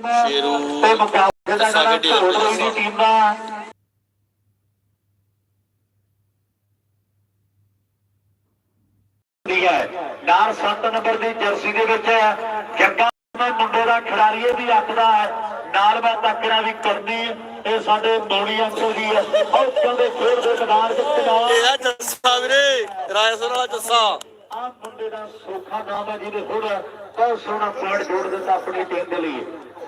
ਸ਼ੇਰੂ ਤੇ ਮੁਕਾਬਲੇ ਦਾ ਜਿਹੜਾ ਦੀ ਟੀਮ ਦਾ। ਨਾਲ 7 ਨੰਬਰ ਦੀ ਜਰਸੀ ਦੇ ਵਿੱਚ ਜੱਗਾ ਮੁੰਡੇ ਦਾ ਖਿਡਾਰੀ ਇਹ ਵੀ ਅੱਖਦਾ ਹੈ। ਨਾਲ ਮੈਂ ਤੱਕਰਾਂ ਵੀ ਕਰਨੀ ਇਹ ਸਾਡੇ ਮੌੜੀ ਅੰਕਲ ਦੀ ਹੈ। ਉਹ ਕਹਿੰਦੇ ਖੇਡ ਦੇ ਮੈਦਾਨ ਵਿੱਚ ਨਾਲ। ਇਹ ਜੱਸਾ ਵੀਰੇ। ਰਾਇਸਰ ਵਾਲਾ ਜੱਸਾ। ਆ ਮੁੰਡੇ ਦਾ ਸੋਖਾ ਨਾਮ ਹੈ ਜਿਹਦੇ ਹੁਣ ਬਹੁਤ ਸੋਹਣਾ ਪੁਆਇੰਟ ਜੋੜ ਦਿੱਤਾ ਆਪਣੀ ਟੀਮ ਦੇ ਲਈ।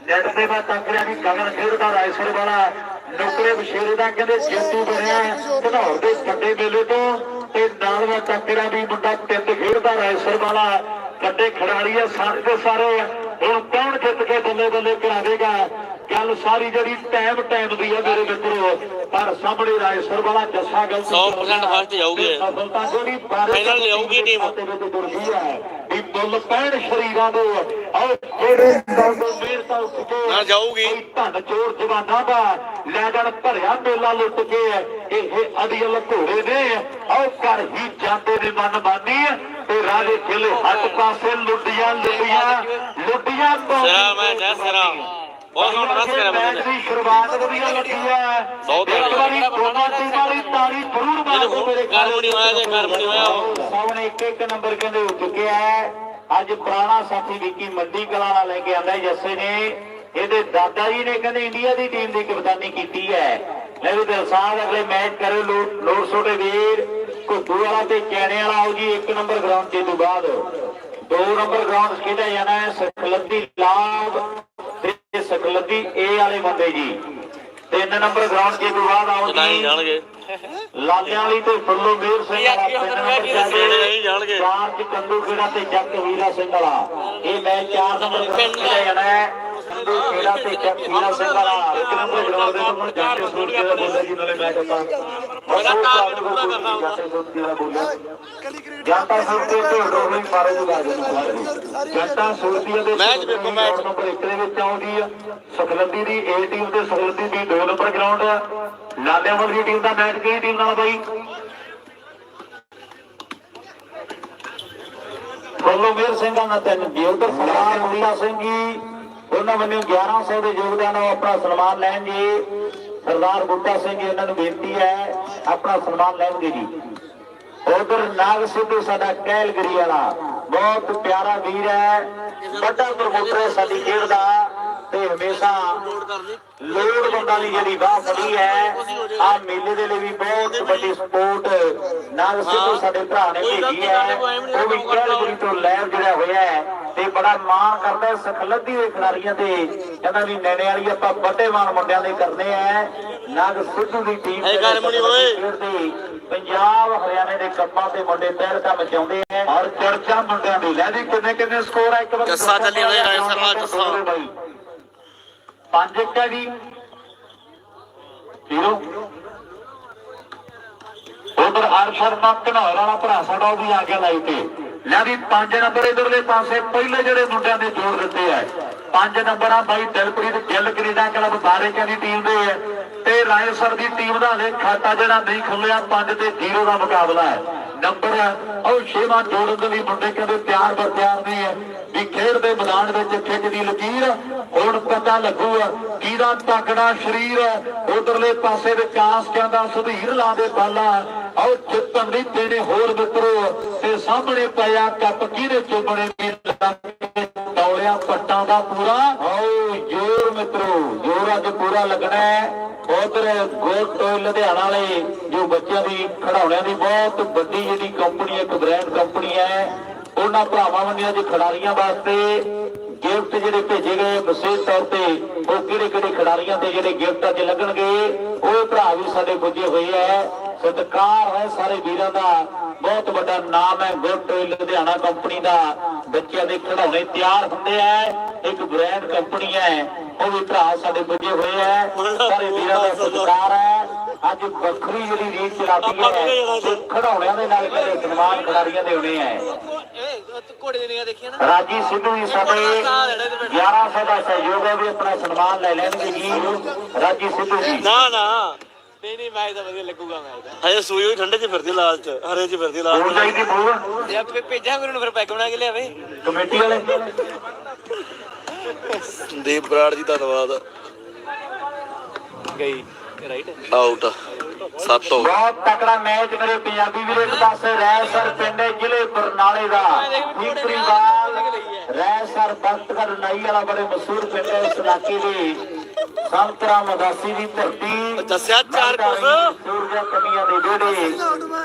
ਮੈਂ ਤੱਕਰਿਆ ਵੀ ਕਮਲ ਖੇਡਦਾ ਰਾਇਸਰ ਵਾਲਾ ਨੁਕਰੇ ਬਸ਼ੇਰੇ ਦਾ ਕਹਿੰਦੇ ਜੇਤੂ ਬਣਿਆ ਘਨੌਰ ਦੇ ਵੱਡੇ ਮੇਲੇ ਤੋਂ ਤੇ ਨਾਲ ਮੈਂ ਤੱਕਰਿਆ ਵੀ ਮੁੰਡਾ ਤਿੰਨ ਖੇਡਦਾ ਰਾਇਸਰ ਵਾਲਾ ਵੱਡੇ ਖਿਡਾਰੀ ਆ ਸਾਰੇ ਦੇ ਸਾਰੇ ਹੁਣ ਕੌਣ ਜਿੱਤ ਕੇ ਬੱਲੇ ਬੱਲੇ ਕਰਾਵੇਗਾ ਗੱਲ ਸਾਰੀ ਜਿਹੜੀ ਟਾਈਮ ਟਾਈਮ ਦੀ ਹੈ ਮੇਰੇ ਮਿੱਤਰੋ ਪਰ ਸਾਹਮਣੇ ਰਾਇਸਰ ਵਾਲਾ ਜੱਸਾ ਗੱਲ 100% ਫਸਟ ਜਾਊਗੇ। ਸਫਲਤਾ ਜਿਹੜੀ ਲਿਆਊਗੀ ਟੀਮ। ਮੁੱਲ ਪੈਣ ਸ਼ਰੀਰਾਂ ਦੇ। ਆਓ ਜਿਹੜੇ ਤੋਂ ਵੀਰ ਤਾਂ ਉੱਠ ਕੇ ਨਾ ਜਾਊਗੀ। ਧਨ ਚੋਰ ਜਵਾਨਾਂ ਦਾ ਲੈ ਜਾਣ ਭਰਿਆ ਮੇਲਾ ਲੁੱਟ ਕੇ। ਇਹ ਅੜੀਅਲ ਘੋੜੇ ਨੇ। ਆਓ ਘਰ ਹੀ ਜਾਂਦੇ ਨੇ ਮਨ ਬਾਨੀ ਤੇ ਰਾਜੇ ਖੇਲੇ ਹੱਥ ਪਾਸੇ ਲੁੱਡੀਆਂ ਲੁੱਡੀਆਂ ਲੁੱਡੀਆਂ ਸਿਰਾ ਮੈਂ ਸਿਰਾ ਬਹੁਤ ਸੋਹਣਾ ਰਸ ਕਰਿਆ ਮੈਚ ਬੰਦੇ ਨੇ। ਦੀ ਸ਼ੁਰੂਆਤ ਵਧੀਆ ਲੱਗੀ ਹੈ। ਬਹੁਤ ਵਾਰੀ ਦੋਨਾਂ ਟੀਮਾਂ ਲਈ ਤਾੜੀ ਜ਼ਰੂਰ ਮਾਰੋ ਮੇਰੇ ਖਿਆਲ ਗਰਮ ਨਹੀਂ ਹੋਇਆ ਜੇ ਗਰਮ ਨਹੀਂ ਹੋਇਆ ਸਾਹਮਣੇ ਇੱਕ ਇੱਕ ਨੰਬਰ ਕਹਿੰਦੇ ਉੱਠ ਚੁੱਕਿਆ ਹੈ। ਅੱਜ ਪੁਰਾਣਾ ਸਾਥੀ ਵਿੱਕੀ ਮੰਡੀ ਕਲਾਂ ਨਾਲ ਲੈ ਕੇ ਆਂਦਾ ਜੱਸੇ ਨੇ। ਇਹਦੇ ਦਾਦਾ ਜੀ ਨੇ ਕਹਿੰਦੇ ਇੰਡੀਆ ਦੀ ਟੀਮ ਦੀ ਕਪਤਾਨੀ ਕੀਤੀ ਹੈ। ਲੈ ਵੀ ਦਿਲਸਾਦ ਅਗਲੇ ਮੈਚ ਕਰੇ ਲੋੜ ਛੋਟੇ ਵੀਰ। ਘੁੱਦੂ ਵਾਲਾ ਤੇ ਚੈਣੇ ਵਾਲਾ ਆਓ ਜੀ ਇੱਕ ਨੰਬਰ ਗਰਾਊਂਡ ਤੇ ਤੋਂ ਬਾਅਦ। ਦੋ ਨੰਬਰ ਗਰਾਊਂਡ ਖੇਡਿਆ ਜਾਣਾ ਹੈ। ਸਖਲੱਦੀ ਲਾਭ ਤੇ ਸਖਲੱਦੀ ਏ ਵਾਲੇ ਬੰਦੇ ਜੀ। ਤਿੰਨ ਨੰਬਰ ਗਰਾਊਂਡ ਤੇ ਤੋਂ ਬਾਅਦ ਆਓ ਨਹੀਂ ਜਾਣਗੇ। ਲਾਲਿਆਂ ਵਾਲੀ ਤੇ ਫੁੱਲੋ ਮੇਰ ਸਿੰਘ ਵਾਲਾ ਤਿੰਨ ਨੰਬਰ ਜਿਹੜੇ ਨਹੀਂ ਜਾਣਗੇ। ਚਾਰ ਚ ਕੰਦੂ ਖੇੜਾ ਤੇ ਜੱਟ ਵੀਰਾ ਸਿੰਘ ਵਾਲਾ। ਇਹ ਮੈਚ ਚਾਰ ਨੰਬਰ ਤੇ ਜਾਣਾ ਹੈ। ਖੇੜਾ ਤੇ ਵੀਰਾ ਸਿੰਘ ਵਾਲਾ। ਇੱਕ ਨੰਬਰ ਗਰਾਊਂਡ ਦੇ ਤੋਂ ਦਾ ਬੋਲਿਆ ਜੀ ਨਾਲੇ ਮੇਰਾ ਪੂਰਾ ਕਰਨਾ ਹੁੰਦਾ। ਦਾ ਦੇ ਮਾਰੇ ਦੇ ਦੇ ਮੈਚ ਵੇਖੋ, ਮੈਚ। ਨੰਬਰ 1 ਦੇ ਵਿੱਚ ਆਉਂਦੀ ਆ। ਸਖਲੰਦੀ ਦੀ ਏ ਟੀਮ ਤੇ ਸਖਲੰਦੀ ਦੀ 2 ਨੰਬਰ ਗਰਾਊਂਡ ਆ। ਲਾਲਿਆਂਵਾਲ ਦੀ ਟੀਮ ਦਾ ਮੈਚ ਕਿਹੜੀ ਟੀਮ ਨਾਲ ਬਾਈ? ਕੋਲੋਮੀਰ ਸਿੰਘਾਂ ਦਾ ਤਿੰਨ ਜੀ ਉਧਰ ਸਰਦਾਰ ਮੁੰਡਾ ਸਿੰਘ ਜੀ। ਉਹਨਾਂ ਵੱਲੋਂ 1100 ਦੇ ਯੋਗਦਾਨ ਨਾਲ ਆਪਣਾ ਸਨਮਾਨ ਲੈਣਗੇ ਸਰਦਾਰ ਬੁੱਟਾ ਸਿੰਘ ਜੀ, ਉਹਨਾਂ ਨੂੰ ਬੇਨਤੀ ਹੈ, ਆਪਣਾ ਸਨਮਾਨ ਲੈਣਗੇ ਜੀ। ਉਧਰ ਨਾਗ ਸਿੱਧੂ ਸਾਡਾ ਕੈਲਗਰੀ ਵਾਲਾ, ਬਹੁਤ ਪਿਆਰਾ ਵੀਰ ਹੈ। ਵੱਡਾ ਪ੍ਰਮੋਟਰ ਹੈ ਸਾਡੀ ਖੇਡ ਦਾ ਤੇ ਹਮੇਸ਼ਾ ਲੋੜ ਬੰਦਾ ਦੀ ਜਿਹੜੀ ਬਾਹ ਫੜੀ ਹੈ, ਆ ਮੇਲੇ ਦੇ ਲਈ ਵੀ ਬਹੁਤ ਵੱਡੀ ਸਪੋਰਟ ਨਾਗ ਸਿੱਧੂ ਸਾਡੇ ਭਰਾ ਨੇ ਭੇਜੀ ਹੈ। ਉਹ ਵੀ ਕੈਲਗਰੀ ਤੋਂ ਲੈਵ ਜਿਹੜਾ ਹੋਇਆ ਹੈ ਤੇ ਬੜਾ ਮਾਣ ਕਰਦਾ ਹੈ ਸਖਲੱਦੀ ਦੇ ਖਿਡਾਰੀਆਂ ਤੇ। ਕਹਿੰਦਾ ਵੀ ਨੈਣੇ ਵਾਲੀ ਆਪਾਂ ਵੱਡੇ ਮਾਣ ਮੁੰਡਿਆਂ ਦੇ ਕਰਦੇ ਆ। ਨਾਗ ਸਿੱਧੂ ਦੀ ਟੀਮ ਪੰਜਾਬ ਹਰਿਆਣੇ ਦੇ ਕੱਪਾਂ ਤੇ ਮੁੰਡੇ ਪੈਰ ਦਾ ਮਚਾਉਂਦੇ ਆ। ਔਰ ਚਰਚਾ ਮੁੰਡਿਆਂ ਦੀ। ਲੈ ਵੀ ਕਿੰਨੇ ਕਿੰਨੇ ਸਕੋਰ ਆ? ਇੱਕ ਵਾਰ ਜੱਸਾ ਚੱਲੀ ਹੋਈ ਰਾਏ ਸਰਵਾ ਜੱਸਾ। ਪੰਜ ਇੱਕ ਹੈ ਜੀ। ਜ਼ੀਰੋ। ਉਧਰ ਅਰਸ਼ਰਮਾ ਘਨੌਰ ਵਾਲਾ ਭਰਾ ਸਾਡਾ ਉਹ ਵੀ ਆ ਗਿਆ ਲਾਈਵ ਤੇ। ਲੈ ਵੀ ਪੰਜ ਨੰਬਰ ਇਧਰਲੇ ਪਾਸੇ, ਪਹਿਲੇ ਜਿਹੜੇ ਮੁੰਡਿਆਂ ਦੇ ਜੋੜ ਦਿੱਤੇ ਆ। ਪੰਜ ਨੰਬਰਾਂ ਬਾਈ ਦਿਲਪ੍ਰੀਤ ਗਿੱਲ ਕੈਨੇਡਾ ਕਲੱਬ ਬਾਰੇਕਾਂ ਦੀ ਟੀਮ ਦੇ ਹੈ ਤੇ ਰਾਇਸਰ ਦੀ ਟੀਮ ਦਾ ਹਲੇ ਖਾਤਾ ਜਿਹੜਾ ਨਹੀਂ ਖੁੱਲਿਆ 5 ਤੇ 0 ਦਾ ਮੁਕਾਬਲਾ ਹੈ। ਨੰਬਰ ਉਹ ਛੇਵਾਂ ਜੋੜਨ ਦੇ ਲਈ ਮੁੰਡੇ ਕਹਿੰਦੇ ਤਿਆਰ ਬਰ ਤਿਆਰ ਨੇ ਹੈ। ਵੀ ਖੇਡ ਦੇ ਮੈਦਾਨ ਵਿੱਚ ਖਿੱਚ ਦੀ ਲਕੀਰ, ਹੁਣ ਪਤਾ ਲੱਗੂਗਾ ਕਿਹਦਾ ਤਕੜਾ ਸਰੀਰ ਉਧਰਲੇ ਪਾਸੇ ਵਿਕਾਸ ਕਹਿੰਦਾ ਸੁਧੀਰ ਲਾ ਦੇ ਬਾਲਾ ਆਓ ਜਿੱਤਣ ਦੀ ਤੇਰੇ ਹੋਰ ਮਿੱਤਰੋ, ਤੇ ਸਾਹਮਣੇ ਪਿਆ ਕੱਪ, ਕਿਹਦੇ ਚੁੰਮਣੇ ਵੀ ਦੌੜਿਆ ਪੱਟਾਂ ਦਾ ਪੂਰਾ। ਆਓ ਜੋਰ ਮਿੱਤਰੋ, ਜੋਰ ਅੱਜ ਪੂਰਾ ਲੱਗਣਾ ਹੈ। ਉਧਰ ਗੋਲ ਲੁਧਿਆਣਾ ਵਾਲੇ, ਜੋ ਬੱਚਿਆਂ ਦੀ, ਖਿਡੌਣਿਆਂ ਦੀ ਬਹੁਤ ਵੱਡੀ ਜਿਹੜੀ ਕੰਪਨੀ ਇੱਕ ਬ੍ਰਾਂਡ ਕੰਪਨੀ ਹੈ, ਉਹਨਾਂ ਭਰਾਵਾਂ ਵੱਲੋਂ ਅੱਜ ਖਿਡਾਰੀਆਂ ਵਾਸਤੇ ਗਿਫਟ ਜਿਹੜੇ ਭੇਜੇ ਗਏ, ਵਿਸ਼ੇਸ਼ ਤੌਰ ਤੇ ਉਹ ਕਿਹੜੇ ਕਿਹੜੇ ਖਿਡਾਰੀਆਂ ਤੇ ਜਿਹੜੇ ਗਿਫਟ ਅੱਜ ਲੱਗਣਗੇ, ਉਹ ਭਰਾ ਵੀ ਸਾਡੇ ਪੁੱਜੇ ਹੋਏ ਹੈ। ਸਤਿਕਾਰ ਹੈ ਸਾਰੇ ਵੀਰਾਂ ਦਾ। ਬਹੁਤ ਵੱਡਾ ਨਾਮ ਹੈ ਗੁੱਟ ਲੁਧਿਆਣਾ ਕੰਪਨੀ ਦਾ। ਬੱਚਿਆਂ ਦੇ ਖਿਡੌਣੇ ਤਿਆਰ ਹੁੰਦੇ ਆ। ਇੱਕ ਬ੍ਰਾਂਡ ਕੰਪਨੀ ਹੈ। ਉਹ ਵੀ ਭਰਾ ਸਾਡੇ ਪੁੱਜੇ ਹੋਏ ਹੈ ਸਾਰੇ ਵੀਰਾਂ ਦਾ ਸਤਿਕਾਰ ਹੈ। ਅੱਜ ਵੱਖਰੀ ਜਿਹੜੀ ਰੀਤ ਚਲਾਤੀ ਹੈ ਤੇ ਖਿਡੌਣਿਆਂ ਦੇ ਨਾਲ ਕਦੇ ਸਨਮਾਨ ਖਿਡਾਰੀਆਂ ਦੇ ਹੋਣੇ ਹੈ ਰਾਜੀ ਸਿੱਧੂ ਜੀ ਸਾਡੇ 1100 ਦਾ ਸਹਿਯੋਗ ਹੈ ਵੀ ਆਪਣਾ ਸਨਮਾਨ ਲੈ ਲੈਣਗੇ ਜੀ। ਰਾਜੀ ਸਿੱਧੂ ਜੀ। ਨਾ ਨਾ। ਨਹੀਂ ਨਹੀਂ ਮੈਚ ਤਾਂ ਵਧੀਆ ਲੱਗੂਗਾ ਮੈਚ ਦਾ ਹਜੇ ਸੂਈ ਹੋਈ ਠੰਡੇ 'ਚ ਫਿਰਦੀ ਲਾਲ 'ਚ ਹਰੇ 'ਚ ਫਿਰਦੀ ਲਾਲ ਹੋਰ ਚਾਹੀਦੀ ਬੋਲ ਜੇ ਆਪੇ ਭੇਜਾਂਗੇ ਉਹਨੂੰ ਫਿਰ ਪੈਕ ਬਣਾ ਕੇ ਲਿਆਵੇ ਕਮੇਟੀ ਵਾਲੇ? ਸੰਦੀਪ ਬਰਾੜ ਜੀ ਧੰਨਵਾਦ। ਗਈ ਰਾਈਟ ਆਊਟ ਸੱਤ ਹੋ ਬਹੁਤ ਤਕੜਾ ਮੈਚ ਮੇਰੇ ਪੰਜਾਬੀ ਵੀਰੇ ਇੱਕ ਪਾਸੇ ਰੈਸਰ ਪਿੰਡ ਜ਼ਿਲ੍ਹੇ ਬਰਨਾਲੇ ਦਾ। ਦੀਪਰੀਵਾਲ ਰੈਸਰ ਬੰਤਗੜ ਨਾਈ ਵਾਲਾ ਬੜੇ ਮਸ਼ਹੂਰ ਪਿੰਡ ਹੈ ਇਸ ਇਲਾਕੇ ਦੇ। ਸੰਤਰਾ ਮਦਾਸੀ ਦੀ ਧਰਤੀ ਦੱਸਿਆ ਚਾਰ ਕੁਛ। ਸੂਰਜਾ ਕਮੀਆਂ ਦੇ ਜਿਹੜੇ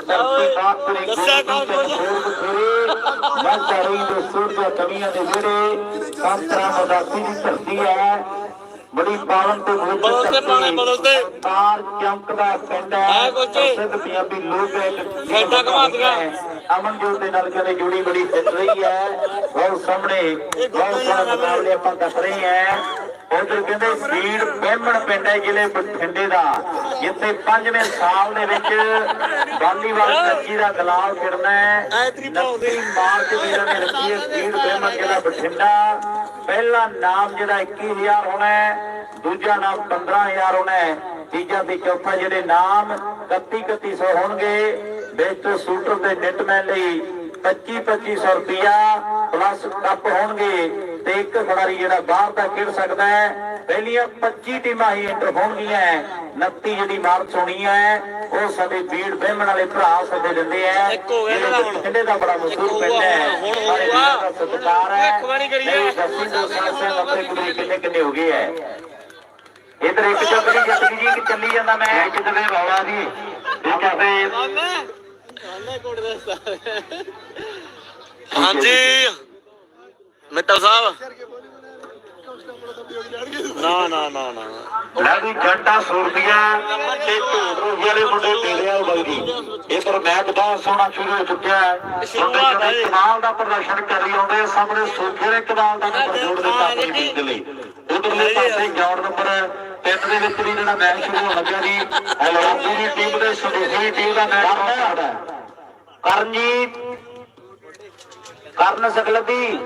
ਧਰਤੀ ਬਾਪਰੇ ਦੱਸਿਆ ਕੌਣ ਕੁਛ? ਮੈਂ ਰਹੀ ਦੇ ਸੂਰਜਾ ਕਮੀਆਂ ਦੇ ਜਿਹੜੇ ਸੰਤਰਾ ਮਦਾਸੀ ਦੀ ਧਰਤੀ ਹੈ ਬੜੀ ਪਾਵਨ ਤੇ ਪਵਿੱਤਰ ਬਦਲਦੇ ਪਾਣੇ। ਬਦਲਦੇ। ਤਾਰ ਚਮਕਦਾ ਪਿੰਡ ਹੈ? ਪ੍ਰਸਿੱਧ ਪੰਜਾਬੀ ਲੋਕ ਗਾਇਕ ਘੰਟਾ ਘੁਮਾ ਦਿਆ। ਅਮਨਜੋਤ ਦੇ ਨਾਲ ਕਦੇ ਜੁੜੀ ਬੜੀ ਫਿੱਟ ਰਹੀ ਹੈ ਬਹੁਤ ਸਾਹਮਣੇ ਬਹੁਤ ਸੋਹਣੇ ਮੁਕਾਬਲੇ ਆਪਾਂ ਕਰ ਰਹੇ ਹਾਂ ਉਧਰ ਕਹਿੰਦੇ ਸੀੜ ਬਹਿਮਣ ਪਿੰਡ ਹੈ ਜ਼ਿਲ੍ਹੇ ਬਠਿੰਡੇ ਦਾ ਜਿੱਥੇ ਪੰਜਵੇਂ ਸਾਲ ਦੇ ਵਿੱਚ ਵਾਲੀਬਾਲ ਕੱਚੀ ਦਾ ਗਲਾਬ ਖਿੜਨਾ ਹੈ। ਐਤਰੀ ਪਾਉਂਦੇ। 29 ਮਾਰਚ ਵੀਰਾਂ ਨੇ ਰੱਖੀ ਹੈ ਸੀੜ ਬਹਿਮਣ ਜ਼ਿਲ੍ਹਾ ਬਠਿੰਡਾ। ਪਹਿਲਾ ਨਾਮ ਜਿਹੜਾ 21000 ਹੋਣਾ ਹੈ ਦੂਜਾ ਨਾਮ 15000 ਹੋਣਾ ਹੈ ਤੀਜਾ ਤੇ ਚੌਥਾ ਜਿਹੜੇ ਨਾਮ 31 3100 ਹੋਣਗੇ। ਬੈਸਟ ਸ਼ੂਟਰ ਤੇ ਨੈਟਮੈਨ ਲਈ 25 2500 ਰੁਪਿਆ ਪਲੱਸ ਕੱਪ ਹੋਣਗੇ। ਤੇ ਇੱਕ ਖਿਡਾਰੀ ਜਿਹੜਾ ਬਾਹਰ ਦਾ ਖੇਡ ਸਕਦਾ ਹੈ। ਪਹਿਲੀਆਂ 25 ਟੀਮਾਂ ਹੀ ਐਂਟਰ ਹੋਣਗੀਆਂ 29 ਜਿਹੜੀ ਮਾਰਚ ਹੋਣੀ ਹੈ ਉਹ ਸਾਡੇ ਵੀਰ ਬਹਿਮਣ ਵਾਲੇ ਭਰਾ ਸੱਦੇ ਦਿੰਦੇ ਆ ਇੱਕ ਹੋ ਗਿਆ ਜਿਹੜੇ ਜਿਹੜਾ ਹੁਣ। ਬਠਿੰਡੇ ਦਾ ਬੜਾ ਮਸ਼ਹੂਰ ਇੱਕ ਪਿੰਡ ਹੈ। ਹੁਣ ਹੋਊਗਾ। ਸਤਿਕਾਰ ਹੈ। ਇੱਕ ਵਾਰੀ ਕਰੀਏ। ਦੱਸੀ ਦੋ ਸਾਲ ਸੇ ਨੱਬੇ ਕੁੜੀ ਕਿੰਨੇ ਕਿੰਨੇ ਹੋ ਗਏ ਹੈ? ਇਧਰ ਇੱਕ ਚੱਕਰੀ ਜੱਟਗੀ ਜੀ ਕਿ ਚੱਲੀ ਜਾਂਦਾ ਮੈਂ? ਇੱਕ ਜਦੇ ਰੌਲਾ ਜੀ? ਇਹ ਕਹਿੰਦੇ ਆਨੇ ਆਨੇ ਕੋਟ ਦੱਸਦਾ ਹਾਂਜੀ। ਮਿੱਤਲ ਸਾਹਿਬ। ਨਾ ਨਾ ਨਾ ਨਾ। ਲੈ ਵੀ ਘੰਟਾ ਸੂਰਤੀਆਂ ਤੇ ਢੋਲ ਵਾਲੇ ਮੁੰਡੇ ਤੇੜਿਆ ਬਾਈ ਜੀ ਇਧਰ ਮੈਚ ਬਹੁਤ ਸੋਹਣਾ ਸ਼ੁਰੂ ਹੋ ਚੁੱਕਿਆ ਹੈ। ਮੁੰਡੇ ਕਮਾਲ ਦਾ ਪ੍ਰਦਰਸ਼ਨ ਕਰੀ ਆਉਂਦੇ ਸਾਹਮਣੇ ਸੋਫੇ ਦੇ ਕਮਾਲ ਦਾ ਨੰਬਰ ਜੋੜ ਦਿੱਤਾ ਆਪਣੀ ਟੀਮ ਦੇ ਲਈ। ਉਧਰਲੇ ਪਾਸੇ ਗਰਾਊਂਡ ਨੰਬਰ ਤਿੰਨ ਦੇ ਵਿੱਚ ਵੀ ਜਿਹੜਾ ਮੈਚ ਸ਼ੁਰੂ ਹੋਣ ਲੱਗਿਆ ਜੀ। ਹੈਲੋ ਪੂਰੀ ਟੀਮ ਦੇ ਸਮੂਹੀ ਟੀਮ ਦਾ ਮੈਚ ਹੋ। ਰਿਹਾ ਕਰਨਜੀਤ ਕਰਨ ਸਕਲਦੀ